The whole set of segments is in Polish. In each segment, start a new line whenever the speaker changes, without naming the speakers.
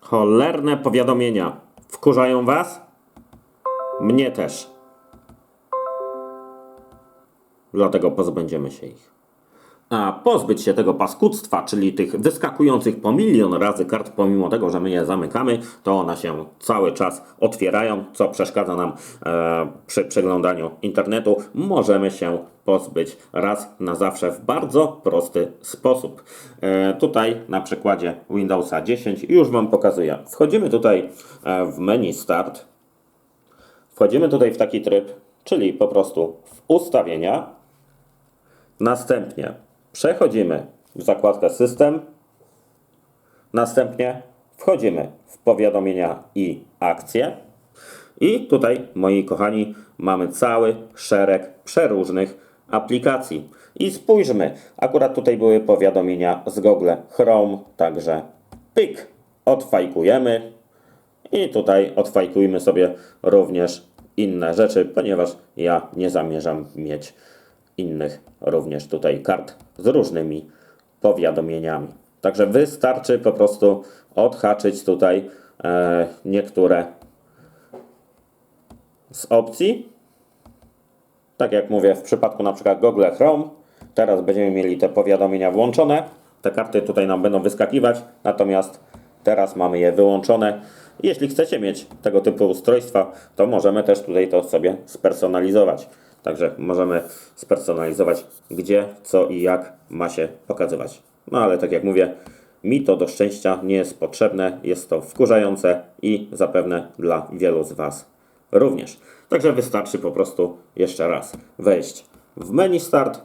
Cholerne powiadomienia. Wkurzają was? Mnie też. Dlatego pozbędziemy się ich. A pozbyć się tego paskudztwa, czyli tych wyskakujących po milion razy kart, pomimo tego, że my je zamykamy, to one się cały czas otwierają, co przeszkadza nam e, przy przeglądaniu internetu. Możemy się pozbyć raz na zawsze w bardzo prosty sposób. E, tutaj na przykładzie Windowsa 10 już Wam pokazuję. Wchodzimy tutaj e, w menu Start. Wchodzimy tutaj w taki tryb, czyli po prostu w ustawienia. Następnie przechodzimy w zakładkę System. Następnie wchodzimy w powiadomienia i akcje. I tutaj, moi kochani, mamy cały szereg przeróżnych aplikacji. I spójrzmy, akurat tutaj były powiadomienia z Google Chrome, także pyk, odfajkujemy. I tutaj odfajkujmy sobie również inne rzeczy, ponieważ ja nie zamierzam mieć innych również tutaj kart z różnymi powiadomieniami. Także wystarczy po prostu odhaczyć tutaj e, niektóre z opcji. Tak jak mówię, w przypadku na przykład Google Chrome, teraz będziemy mieli te powiadomienia włączone. Te karty tutaj nam będą wyskakiwać, natomiast teraz mamy je wyłączone. Jeśli chcecie mieć tego typu ustrojstwa, to możemy też tutaj to sobie spersonalizować. Także możemy spersonalizować, gdzie, co i jak ma się pokazywać. No ale tak jak mówię, mi to do szczęścia nie jest potrzebne, jest to wkurzające i zapewne dla wielu z Was również. Także wystarczy po prostu jeszcze raz wejść w menu Start,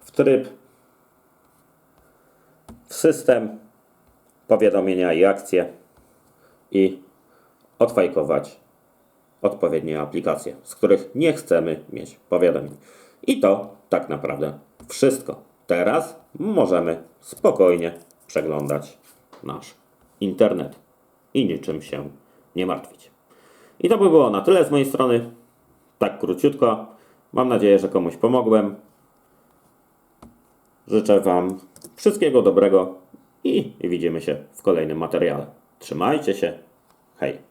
w tryb, w system, powiadomienia i akcje i odfajkować odpowiednie aplikacje, z których nie chcemy mieć powiadomień. I to tak naprawdę wszystko. Teraz możemy spokojnie przeglądać nasz internet i niczym się nie martwić. I to by było na tyle z mojej strony. Tak króciutko. Mam nadzieję, że komuś pomogłem. Życzę Wam wszystkiego dobrego i widzimy się w kolejnym materiale. Trzymajcie się. Hej.